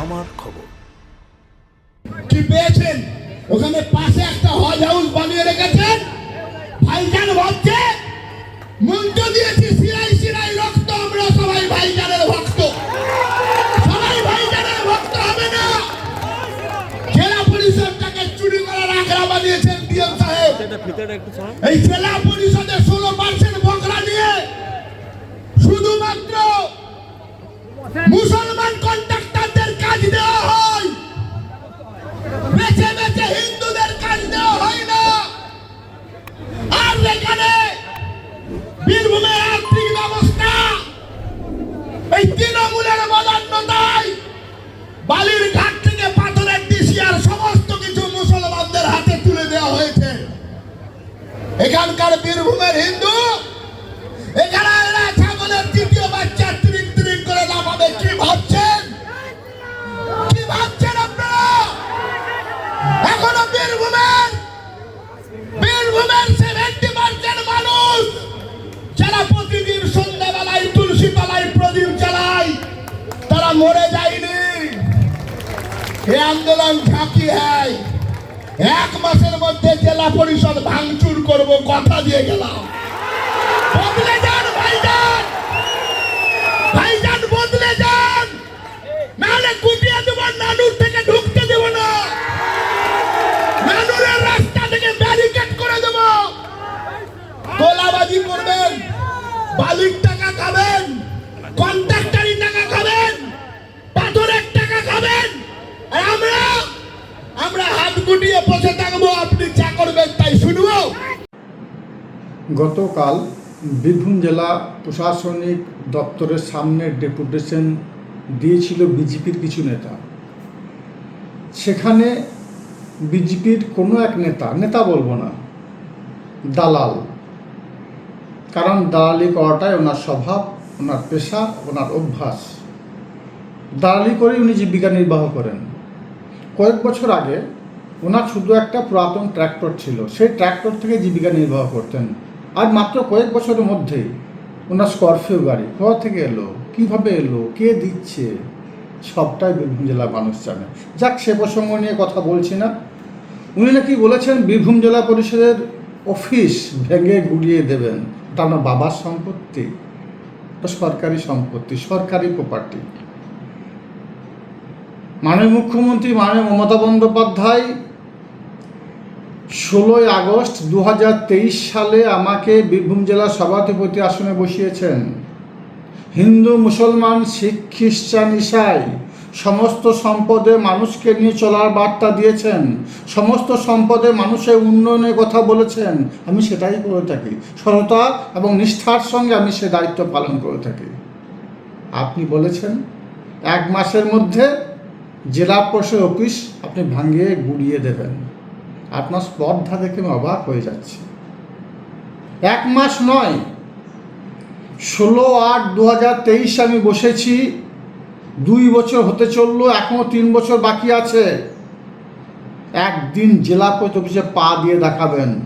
আমার খবর। কি পেয়েছেন? ওখানে পাশে একটা হজ হাউস বানিয়ে রেখেছেন? ভাইজান ভাবছে মন্ত্র দিয়েছি সিরাই সিরাই রক্ত আমরা সবাই ভাইজানের ভক্ত। সবাই ভাইজানের ভক্ত হবে না। জেলা পরিষদটাকে চুরি করার আগ্রা বানিয়েছেন ডিএম সাহেব। এই জেলা পরিষদে ষোলো পার্সেন্ট বকরা নিয়ে শুধুমাত্র মুসলমান কন্ট্রাক্টরদের কাজ দেওয়া হয়। হিন্দুদের কাজ দেওয়া হয় না। আর এখানে বীরভূমের আর্থিক ব্যবস্থা। এই তৃণমূলের বদান্যতায় বালির ঘাট থেকে পাথরের ডিসিয়ার সমস্ত কিছু মুসলমানদের হাতে তুলে দেওয়া হয়েছে। এখানকার বীরভূমের হিন্দু মরে যায়নি। এ আন্দোলন ঝাঁকি হয় এক মাসের মধ্যে জেলা পরিষদ ভাঙচুর করব, কথা দিয়ে গেলাম। বদলে যান ভাইজান। ভাইজান, বদলে যান। নাহলে কুটিয়ে দেবো, নানুর থেকে ঢুকতে দেবো না। নানুরের রাস্তা থেকে ব্যারিকেড করে দেব। তোলাবাজি করবেন, বালির টাকা খাবেন কন্ট্রাক্টারি গতকাল বীরভূম জেলা প্রশাসনিক দপ্তরের সামনে ডেপুটেশন দিয়েছিল বিজেপির কিছু নেতা। সেখানে বিজেপির কোনো এক নেতা নেতা বলব না, দালাল। কারণ দালালি করাটাই ওনার স্বভাব, ওনার পেশা, ওনার অভ্যাস। দালালি করে উনি জীবিকা নির্বাহ করেন। কয়েক বছর আগে ওনার শুধু একটা পুরাতন ট্র্যাক্টর ছিল, সেই ট্র্যাক্টর থেকে জীবিকা নির্বাহ করতেন। আর মাত্র কয়েক বছরের মধ্যেই ওনার স্করপিও গাড়ি কোথা থেকে এলো? কীভাবে এলো? কে দিচ্ছে? সবটাই বীরভূম জেলার মানুষ জানে। যাক, সে প্রসঙ্গ নিয়ে কথা বলছি না। উনি নাকি বলেছেন বীরভূম জেলা পরিষদের অফিস ভেঙে গুড়িয়ে দেবেন। ওটা আমার বাবার সম্পত্তি? সরকারি সম্পত্তি, সরকারি প্রপার্টি মাননীয় মুখ্যমন্ত্রী, মাননীয় মমতা বন্দ্যোপাধ্যায় ষোলোই আগস্ট দু হাজার তেইশ সালে আমাকে বীরভূম জেলার সভাধিপতি আসনে বসিয়েছেন। হিন্দু, মুসলমান, শিখ, খ্রিস্টান, ইসাই সমস্ত সম্পদে মানুষকে নিয়ে চলার বার্তা দিয়েছেন। সমস্ত সম্পদে মানুষের উন্নয়নের কথা বলেছেন। আমি সেটাই করে থাকি। সততা এবং নিষ্ঠার সঙ্গে আমি সে দায়িত্ব পালন করে থাকি। আপনি বলেছেন, এক মাসের মধ্যে জেলা পরিষদ অফিস আপনি ভাঙিয়ে গুড়িয়ে দেবেন। আপনার স্পর্ধা দেখে আমি অবাক হয়ে যাচ্ছি। এক মাস নয়, ষোলো আট দু হাজার তেইশে আমি বসেছি, দুই বছর হতে চলল এখনও তিন বছর বাকি আছে। একদিন জেলা পরিষদ অফিসে পা দিয়ে দেখাবেন।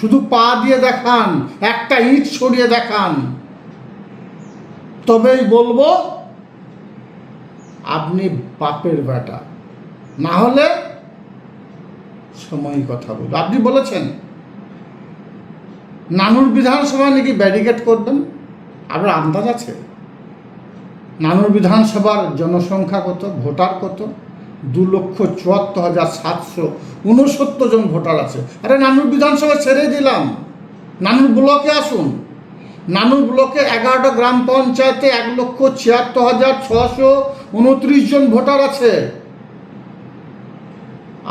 শুধু পা দিয়ে দেখান, একটা ইট সরিয়ে দেখান। তবেই বলব, আপনি বাপের বেটা। না হলে সময়ই কথা বলব। আপনি বলেছেন, নানুর বিধানসভায় নাকি ব্যারিকেড করবেন? আপনার আন্দাজ আছে? নানুর বিধানসভার জনসংখ্যা কত, ভোটার কত? দু লক্ষ চুয়াত্তর হাজার সাতশো উনসত্তর জন ভোটার আছে। আরে নানুর বিধানসভা ছেড়ে দিলাম। নানুর ব্লকে আসুন। নানুর ব্লকে এগারোটা গ্রাম পঞ্চায়েতে এক লক্ষ ছিয়াত্তর হাজার ছশো উনত্রিশ জন ভোটার আছে।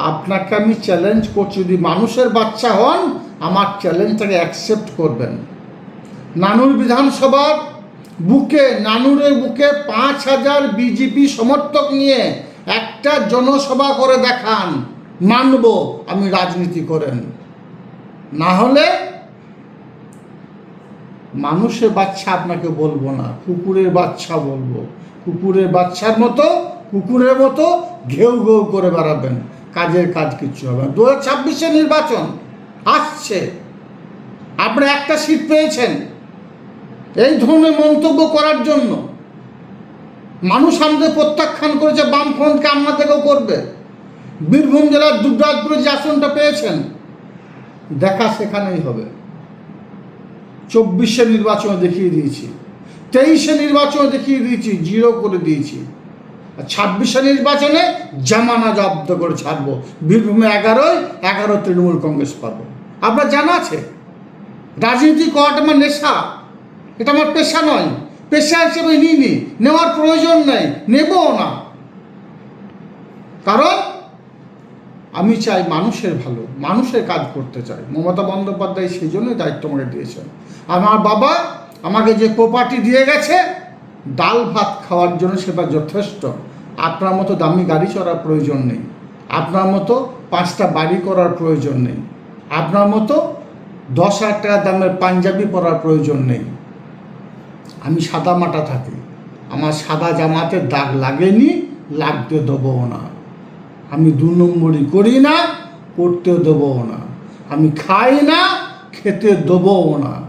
আপনাকে আমি চ্যালেঞ্জ করছি, যদি মানুষের বাচ্চা হন, আমার চ্যালেঞ্জটাকে অ্যাকসেপ্ট করবেন। নানুর বিধানসভার বুকে, নানুরের বুকে পাঁচ হাজার বিজেপি সমর্থক নিয়ে একটা জনসভা করে দেখান। মানব, আমি রাজনীতি করেন। না হলে মানুষের বাচ্চা আপনাকে বলব না, কুকুরের বাচ্চা বলব। কুকুরের বাচ্চার মতো, কুকুরের মতো ঘেউ ঘেউ করে বেড়াবেন। কাজের কাজ কিচ্ছু হবে না। দু হাজার ছাব্বিশে নির্বাচন আসছে। আপনি একটা সিট পেয়েছেন। এই ধরনের মন্তব্য করার জন্য। মানুষ আমাদের প্রত্যাখ্যান করেছে, বামফ্রন্টকে থেকেও করবে। বীরভূম জেলার দুবরাজপুরে যে আসনটা পেয়েছেন, দেখা সেখানেই হবে। চব্বিশে নির্বাচনে দেখিয়ে দিয়েছি। তেইশে নির্বাচনে দেখিয়ে দিয়েছি, জিরো করে দিয়েছি। ছাব্বিশে নির্বাচনে জামানা জব্দ করে ছাড়বো। বীরভূমে এগারোয়, এগারো তৃণমূল কংগ্রেস পাবো আপনার জানা আছে? রাজনীতি করাটা আমার নেশা। এটা আমার পেশা নয়। পেশা হিসেবে নিইনি। নেওয়ার প্রয়োজন নেই। নেবও না। কারণ আমি চাই মানুষের ভালো, মানুষের কাজ করতে চাই। মমতা বন্দ্যোপাধ্যায় সেই জন্যই দায়িত্ব আমাকে দিয়েছেন। আমার বাবা আমাকে যে প্রপার্টি দিয়ে গেছে, ডাল ভাত খাওয়ার জন্য সেটা যথেষ্ট। আপনার মতো দামি গাড়ি চড়ার প্রয়োজন নেই। আপনার মতো পাঁচটা বাড়ি করার প্রয়োজন নেই। আপনার মতো দশ হাজার টাকা দামের পাঞ্জাবি পরার প্রয়োজন নেই। আমি সাদা মাটা থাকি। আমার সাদা জামাতে দাগ লাগেনি, লাগতে দেবও না। আমি দু নম্বরই করি না করতে দেবও না। আমি খাই না, খেতে দেবও না।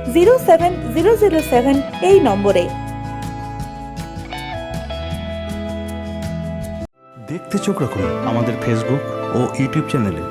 zero seven zero zero seven এই নম্বরে। দেখতে চোখ রাখুন আমাদের ফেসবুক ও ইউটিউব চ্যানেলে